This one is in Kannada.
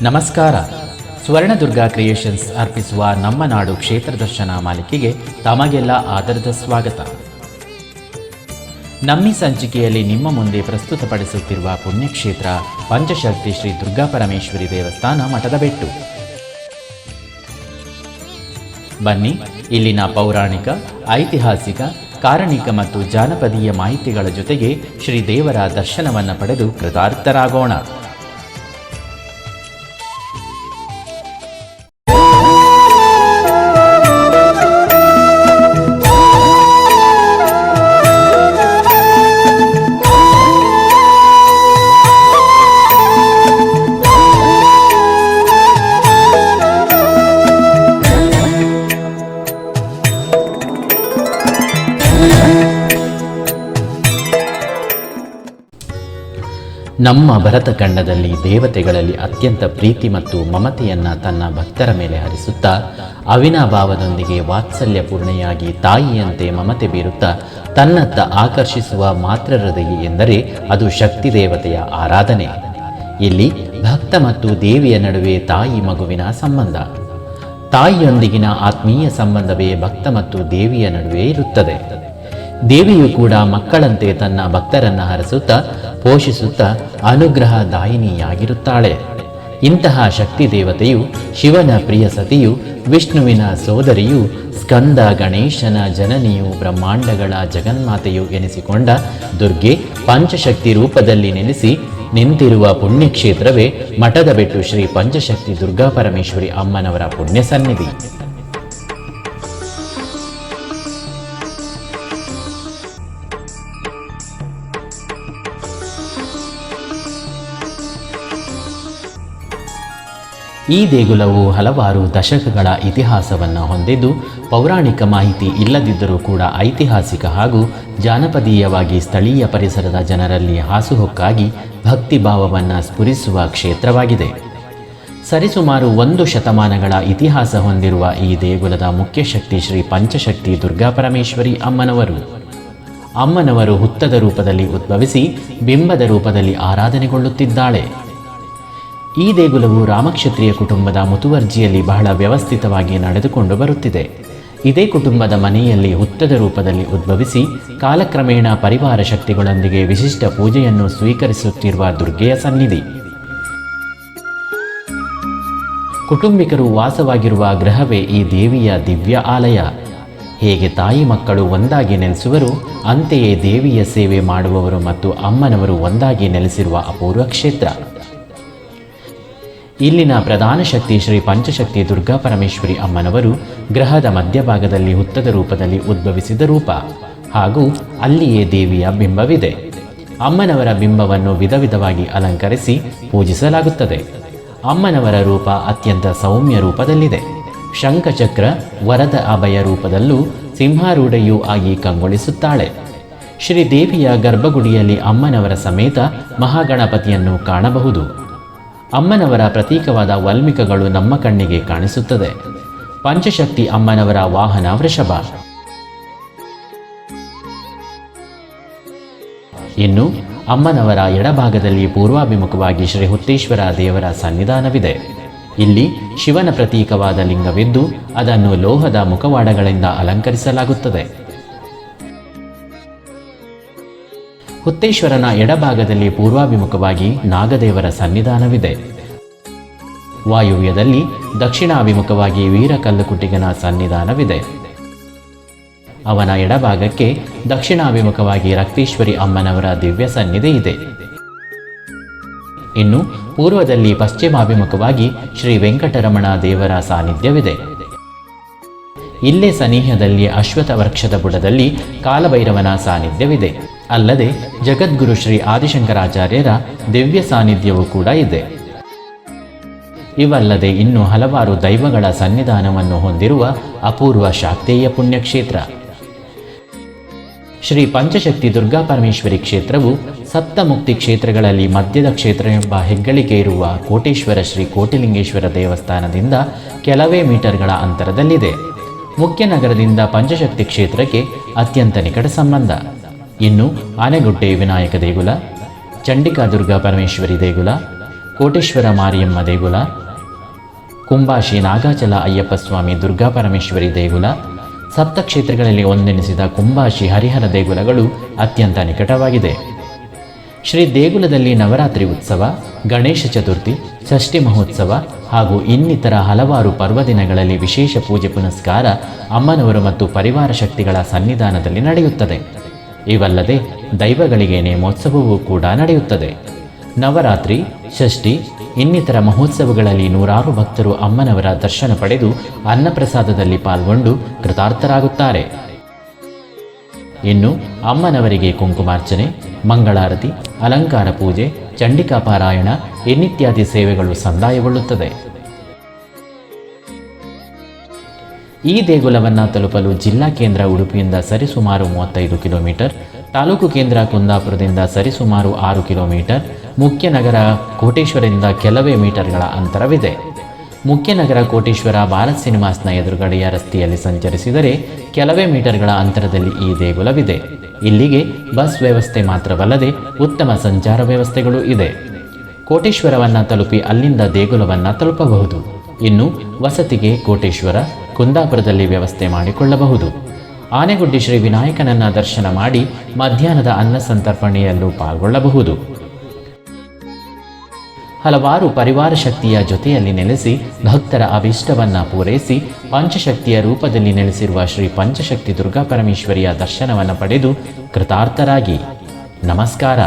ನಮಸ್ಕಾರ. ಸ್ವರ್ಣದುರ್ಗ ಕ್ರಿಯೇಷನ್ಸ್ ಅರ್ಪಿಸುವ ನಮ್ಮ ನಾಡು ಕ್ಷೇತ್ರ ದರ್ಶನ ಮಾಲಿಕೆಗೆ ತಮಗೆಲ್ಲ ಆದರದ ಸ್ವಾಗತ. ನಮ್ಮಿ ಸಂಚಿಕೆಯಲ್ಲಿ ನಿಮ್ಮ ಮುಂದೆ ಪ್ರಸ್ತುತಪಡಿಸುತ್ತಿರುವ ಪುಣ್ಯಕ್ಷೇತ್ರ ಪಂಚಶಕ್ತಿ ಶ್ರೀ ದುರ್ಗಾ ಪರಮೇಶ್ವರಿ ದೇವಸ್ಥಾನ ಮಠದ ಬೆಟ್ಟು. ಬನ್ನಿ, ಇಲ್ಲಿನ ಪೌರಾಣಿಕ, ಐತಿಹಾಸಿಕ, ಕಾರಣಿಕ ಮತ್ತು ಜಾನಪದೀಯ ಮಾಹಿತಿಗಳ ಜೊತೆಗೆ ಶ್ರೀ ದೇವರ ದರ್ಶನವನ್ನು ಪಡೆದು ಕೃತಾರ್ಥರಾಗೋಣ. ನಮ್ಮ ಭರತಖಂಡದಲ್ಲಿ ದೇವತೆಗಳಲ್ಲಿ ಅತ್ಯಂತ ಪ್ರೀತಿ ಮತ್ತು ಮಮತೆಯನ್ನು ತನ್ನ ಭಕ್ತರ ಮೇಲೆ ಹರಿಸುತ್ತಾ, ಅವಿನಾಭಾವದೊಂದಿಗೆ ವಾತ್ಸಲ್ಯ ಪೂರ್ಣೆಯಾಗಿ ತಾಯಿಯಂತೆ ಮಮತೆ ಬೀರುತ್ತಾ, ತನ್ನತ್ತ ಆಕರ್ಷಿಸುವ ಮಾತ್ರ ಹೃದಯಿ ಎಂದರೆ ಅದು ಶಕ್ತಿ ದೇವತೆಯ ಆರಾಧನೆ. ಇಲ್ಲಿ ಭಕ್ತ ಮತ್ತು ದೇವಿಯ ನಡುವೆ ತಾಯಿ ಮಗುವಿನ ಸಂಬಂಧ. ತಾಯಿಯೊಂದಿಗಿನ ಆತ್ಮೀಯ ಸಂಬಂಧವೇ ಭಕ್ತ ಮತ್ತು ದೇವಿಯ ನಡುವೆ ಇರುತ್ತದೆ. ದೇವಿಯು ಕೂಡ ಮಕ್ಕಳಂತೆ ತನ್ನ ಭಕ್ತರನ್ನ ಹರಸುತ್ತಾ, ಪೋಷಿಸುತ್ತಾ ಅನುಗ್ರಹ ದಾಯಿನಿಯಾಗಿರುತ್ತಾಳೆ ಇಂತಹ ಶಕ್ತಿ ದೇವತೆಯು ಶಿವನ ಪ್ರಿಯ ಸತಿಯು, ವಿಷ್ಣುವಿನ ಸೋದರಿಯು, ಸ್ಕಂದ ಗಣೇಶನ ಜನನಿಯು, ಬ್ರಹ್ಮಾಂಡಗಳ ಜಗನ್ಮಾತೆಯು ಎನಿಸಿಕೊಂಡ ದುರ್ಗೆ ಪಂಚಶಕ್ತಿ ರೂಪದಲ್ಲಿ ನೆಲೆಸಿ ನಿಂತಿರುವ ಪುಣ್ಯಕ್ಷೇತ್ರವೇ ಮಠದ ಬೆಟ್ಟು ಶ್ರೀ ಪಂಚಶಕ್ತಿ ದುರ್ಗಾ ಪರಮೇಶ್ವರಿ ಅಮ್ಮನವರ ಪುಣ್ಯ ಸನ್ನಿಧಿ ಈ ದೇಗುಲವು ಹಲವಾರು ದಶಕಗಳ ಇತಿಹಾಸವನ್ನು ಹೊಂದಿದ್ದು, ಪೌರಾಣಿಕ ಮಾಹಿತಿ ಇಲ್ಲದಿದ್ದರೂ ಕೂಡ ಐತಿಹಾಸಿಕ ಹಾಗೂ ಜಾನಪದೀಯವಾಗಿ ಸ್ಥಳೀಯ ಪರಿಸರದ ಜನರಲ್ಲಿ ಹಾಸುಹೊಕ್ಕಾಗಿ ಭಕ್ತಿಭಾವವನ್ನು ಸ್ಫುರಿಸುವ ಕ್ಷೇತ್ರವಾಗಿದೆ. ಸರಿಸುಮಾರು ಒಂದು ಶತಮಾನಗಳ ಇತಿಹಾಸ ಹೊಂದಿರುವ ಈ ದೇಗುಲದ ಮುಖ್ಯ ಶಕ್ತಿ ಶ್ರೀ ಪಂಚಶಕ್ತಿ ದುರ್ಗಾಪರಮೇಶ್ವರಿ ಅಮ್ಮನವರು. ಅಮ್ಮನವರು ಹುತ್ತದ ರೂಪದಲ್ಲಿ ಉದ್ಭವಿಸಿ, ಬಿಂಬದ ರೂಪದಲ್ಲಿ ಆರಾಧನೆಗೊಳ್ಳುತ್ತಿದ್ದಾಳೆ. ಈ ದೇಗುಲವು ರಾಮಕ್ಷತ್ರಿಯ ಕುಟುಂಬದ ಮುತುವರ್ಜಿಯಲ್ಲಿ ಬಹಳ ವ್ಯವಸ್ಥಿತವಾಗಿ ನಡೆದುಕೊಂಡು ಬರುತ್ತಿದೆ. ಇದೇ ಕುಟುಂಬದ ಮನೆಯಲ್ಲಿ ಹುತ್ತದ ರೂಪದಲ್ಲಿ ಉದ್ಭವಿಸಿ ಕಾಲಕ್ರಮೇಣ ಪರಿವಾರ ಶಕ್ತಿಗಳೊಂದಿಗೆ ವಿಶಿಷ್ಟ ಪೂಜೆಯನ್ನು ಸ್ವೀಕರಿಸುತ್ತಿರುವ ದುರ್ಗೆಯ ಸನ್ನಿಧಿ. ಕುಟುಂಬಿಕರು ವಾಸವಾಗಿರುವ ಗ್ರಹವೇ ಈ ದೇವಿಯ ದಿವ್ಯ ಆಲಯ. ಹೇಗೆ ತಾಯಿ ಮಕ್ಕಳು ಒಂದಾಗಿ ನೆಲೆಸುವರು, ಅಂತೆಯೇ ದೇವಿಯ ಸೇವೆ ಮಾಡುವವರು ಮತ್ತು ಅಮ್ಮನವರು ಒಂದಾಗಿ ನೆಲೆಸಿರುವ ಅಪೂರ್ವ ಕ್ಷೇತ್ರ. ಇಲ್ಲಿನ ಪ್ರಧಾನ ಶಕ್ತಿ ಶ್ರೀ ಪಂಚಶಕ್ತಿ ದುರ್ಗಾ ಪರಮೇಶ್ವರಿ ಅಮ್ಮನವರು ಗ್ರಹದ ಮಧ್ಯಭಾಗದಲ್ಲಿ ಹುತ್ತದ ರೂಪದಲ್ಲಿ ಉದ್ಭವಿಸಿದ ರೂಪ ಹಾಗೂ ಅಲ್ಲಿಯೇ ದೇವಿಯ ಬಿಂಬವಿದೆ. ಅಮ್ಮನವರ ಬಿಂಬವನ್ನು ವಿಧ ವಿಧವಾಗಿ ಅಲಂಕರಿಸಿ ಪೂಜಿಸಲಾಗುತ್ತದೆ. ಅಮ್ಮನವರ ರೂಪ ಅತ್ಯಂತ ಸೌಮ್ಯ ರೂಪದಲ್ಲಿದೆ. ಶಂಖಚಕ್ರ ವರದ ಅಭಯ ರೂಪದಲ್ಲೂ ಸಿಂಹಾರೂಢೆಯೂ ಆಗಿ ಕಂಗೊಳಿಸುತ್ತಾಳೆ. ಶ್ರೀದೇವಿಯ ಗರ್ಭಗುಡಿಯಲ್ಲಿ ಅಮ್ಮನವರ ಸಮೇತ ಮಹಾಗಣಪತಿಯನ್ನು ಕಾಣಬಹುದು. ಅಮ್ಮನವರ ಪ್ರತೀಕವಾದ ವಲ್ಮಿಕಗಳು ನಮ್ಮ ಕಣ್ಣಿಗೆ ಕಾಣಿಸುತ್ತದೆ. ಪಂಚಶಕ್ತಿ ಅಮ್ಮನವರ ವಾಹನ ವೃಷಭ. ಇನ್ನು, ಅಮ್ಮನವರ ಎಡಭಾಗದಲ್ಲಿ ಪೂರ್ವಾಭಿಮುಖವಾಗಿ ಶ್ರೀ ಹುತ್ತೇಶ್ವರ ದೇವರ ಸನ್ನಿಧಾನವಿದೆ. ಇಲ್ಲಿ ಶಿವನ ಪ್ರತೀಕವಾದ ಲಿಂಗವಿದ್ದು, ಅದನ್ನು ಲೋಹದ ಮುಖವಾಡಗಳಿಂದ ಅಲಂಕರಿಸಲಾಗುತ್ತದೆ. ಹುತ್ತೇಶ್ವರನ ಎಡಭಾಗದಲ್ಲಿ ಪೂರ್ವಾಭಿಮುಖವಾಗಿ ನಾಗದೇವರ ಸನ್ನಿಧಾನವಿದೆ. ವಾಯುವ್ಯದಲ್ಲಿ ದಕ್ಷಿಣಾಭಿಮುಖವಾಗಿ ವೀರಕಲ್ಲುಕುಟಿಗನ ಸನ್ನಿಧಾನವಿದೆ. ಅವನ ಎಡಭಾಗಕ್ಕೆ ದಕ್ಷಿಣಾಭಿಮುಖವಾಗಿ ರಕ್ತೇಶ್ವರಿ ಅಮ್ಮನವರ ದಿವ್ಯ ಸನ್ನಿಧಿ ಇದೆ. ಇನ್ನು ಪೂರ್ವದಲ್ಲಿ ಪಶ್ಚಿಮಾಭಿಮುಖವಾಗಿ ಶ್ರೀ ವೆಂಕಟರಮಣ ದೇವರ ಸಾನ್ನಿಧ್ಯವಿದೆ. ಇಲ್ಲೇ ಸನಿಹದಲ್ಲಿ ಅಶ್ವಥ ವೃಕ್ಷದ ಬುಡದಲ್ಲಿ ಕಾಲಭೈರವನ ಸಾನ್ನಿಧ್ಯವಿದೆ. ಅಲ್ಲದೆ ಜಗದ್ಗುರು ಶ್ರೀ ಆದಿಶಂಕರಾಚಾರ್ಯರ ದಿವ್ಯ ಸಾನ್ನಿಧ್ಯವೂ ಕೂಡ ಇದೆ. ಇವಲ್ಲದೆ ಇನ್ನು ಹಲವಾರು ದೈವಗಳ ಸನ್ನಿಧಾನವನ್ನು ಹೊಂದಿರುವ ಅಪೂರ್ವ ಶಾಕ್ತೇಯ ಪುಣ್ಯಕ್ಷೇತ್ರ. ಶ್ರೀ ಪಂಚಶಕ್ತಿ ದುರ್ಗಾ ಪರಮೇಶ್ವರಿ ಕ್ಷೇತ್ರವು ಸಪ್ತಮುಕ್ತಿ ಕ್ಷೇತ್ರಗಳಲ್ಲಿ ಮಧ್ಯದ ಕ್ಷೇತ್ರ ಎಂಬ ಹೆಗ್ಗಳಿಕೆ ಇರುವ ಕೋಟೇಶ್ವರ ಶ್ರೀ ಕೋಟಿಲಿಂಗೇಶ್ವರ ದೇವಸ್ಥಾನದಿಂದ ಕೆಲವೇ ಮೀಟರ್ಗಳ ಅಂತರದಲ್ಲಿದೆ. ಮುಖ್ಯ ನಗರದಿಂದ ಪಂಚಶಕ್ತಿ ಕ್ಷೇತ್ರಕ್ಕೆ ಅತ್ಯಂತ ನಿಕಟ ಸಂಬಂಧ. ಇನ್ನು ಆನೆಗುಡ್ಡೆ ವಿನಾಯಕ ದೇಗುಲ, ಚಂಡಿಕಾ ದುರ್ಗಾ ಪರಮೇಶ್ವರಿ ದೇಗುಲ, ಕೋಟೇಶ್ವರ ಮಾರಿಯಮ್ಮ ದೇಗುಲ ಕುಂಬಾಶಿ ನಾಗಾಚಲ ಅಯ್ಯಪ್ಪ ಸ್ವಾಮಿ ದುರ್ಗಾ ಪರಮೇಶ್ವರಿ ದೇಗುಲ, ಸಪ್ತಕ್ಷೇತ್ರಗಳಲ್ಲಿ ಒಂದೆನಿಸಿದ ಕುಂಬಾಶಿ ಹರಿಹರ ದೇಗುಲಗಳು ಅತ್ಯಂತ ನಿಕಟವಾಗಿದೆ. ಶ್ರೀ ದೇಗುಲದಲ್ಲಿ ನವರಾತ್ರಿ ಉತ್ಸವ, ಗಣೇಶ ಚತುರ್ಥಿ, ಷಷ್ಠಿ ಮಹೋತ್ಸವ ಹಾಗೂ ಇನ್ನಿತರ ಹಲವಾರು ಪರ್ವದಿನಗಳಲ್ಲಿ ವಿಶೇಷ ಪೂಜೆ ಪುನಸ್ಕಾರ ಅಮ್ಮನವರು ಮತ್ತು ಪರಿವಾರ ಶಕ್ತಿಗಳ ಸನ್ನಿಧಾನದಲ್ಲಿ ನಡೆಯುತ್ತದೆ. ಇವಲ್ಲದೆ ದೈವಗಳಿಗೆ ನೇಮೋತ್ಸವವೂ ಕೂಡ ನಡೆಯುತ್ತದೆ. ನವರಾತ್ರಿ, ಷಷ್ಠಿ, ಇನ್ನಿತರ ಮಹೋತ್ಸವಗಳಲ್ಲಿ ನೂರಾರು ಭಕ್ತರು ಅಮ್ಮನವರ ದರ್ಶನ ಪಡೆದು ಅನ್ನಪ್ರಸಾದದಲ್ಲಿ ಪಾಲ್ಗೊಂಡು ಕೃತಾರ್ಥರಾಗುತ್ತಾರೆ. ಇನ್ನು ಅಮ್ಮನವರಿಗೆ ಕುಂಕುಮಾರ್ಚನೆ, ಮಂಗಳಾರತಿ, ಅಲಂಕಾರ ಪೂಜೆ ಚಂಡಿಕಾ ಪಾರಾಯಣ ಇನ್ನಿತ್ಯಾದಿ ಸೇವೆಗಳು ಸಂದಾಯಗೊಳ್ಳುತ್ತದೆ. ಈ ದೇಗುಲವನ್ನು ತಲುಪಲು ಜಿಲ್ಲಾ ಕೇಂದ್ರ ಉಡುಪಿಯಿಂದ ಸರಿಸುಮಾರು ಮೂವತ್ತೈದು ಕಿಲೋಮೀಟರ್, ತಾಲೂಕು ಕೇಂದ್ರ ಕುಂದಾಪುರದಿಂದ ಸರಿಸುಮಾರು ಆರು ಕಿಲೋಮೀಟರ್, ಮುಖ್ಯ ನಗರ ಕೋಟೇಶ್ವರದಿಂದ ಕೆಲವೇ ಮೀಟರ್ಗಳ ಅಂತರವಿದೆ. ಮುಖ್ಯ ನಗರ ಕೋಟೇಶ್ವರ ಭಾರತ್ ಸಿನಿಮಾಸ್ನ ಎದುರುಗಡೆಯ ರಸ್ತೆಯಲ್ಲಿ ಸಂಚರಿಸಿದರೆ ಕೆಲವೇ ಮೀಟರ್ಗಳ ಅಂತರದಲ್ಲಿ ಈ ದೇಗುಲವಿದೆ. ಇಲ್ಲಿಗೆ ಬಸ್ ವ್ಯವಸ್ಥೆ ಮಾತ್ರವಲ್ಲದೆ ಉತ್ತಮ ಸಂಚಾರ ವ್ಯವಸ್ಥೆಗಳು ಇದೆ. ಕೋಟೇಶ್ವರವನ್ನು ತಲುಪಿ ಅಲ್ಲಿಂದ ದೇಗುಲವನ್ನು ತಲುಪಬಹುದು. ಇನ್ನು ವಸತಿಗೆ ಕೋಟೇಶ್ವರ ಕುಂದಾಪುರದಲ್ಲಿ ವ್ಯವಸ್ಥೆ ಮಾಡಿಕೊಳ್ಳಬಹುದು. ಆನೆಗುಡ್ಡಿ ಶ್ರೀ ವಿನಾಯಕನನ್ನ ದರ್ಶನ ಮಾಡಿ ಮಧ್ಯಾಹ್ನದ ಅನ್ನ ಸಂತರ್ಪಣೆಯಲ್ಲೂ ಪಾಲ್ಗೊಳ್ಳಬಹುದು. ಹಲವಾರು ಪರಿವಾರ ಶಕ್ತಿಯ ಜೊತೆಯಲ್ಲಿ ನೆಲೆಸಿ ಭಕ್ತರ ಅಭೀಷ್ಟವನ್ನ ಪೂರೈಸಿ ಪಂಚಶಕ್ತಿಯ ರೂಪದಲ್ಲಿ ನೆಲೆಸಿರುವ ಶ್ರೀ ಪಂಚಶಕ್ತಿ ದುರ್ಗಾ ಪರಮೇಶ್ವರಿಯ ದರ್ಶನವನ್ನು ಪಡೆದು ಕೃತಾರ್ಥರಾಗಿ. ನಮಸ್ಕಾರ.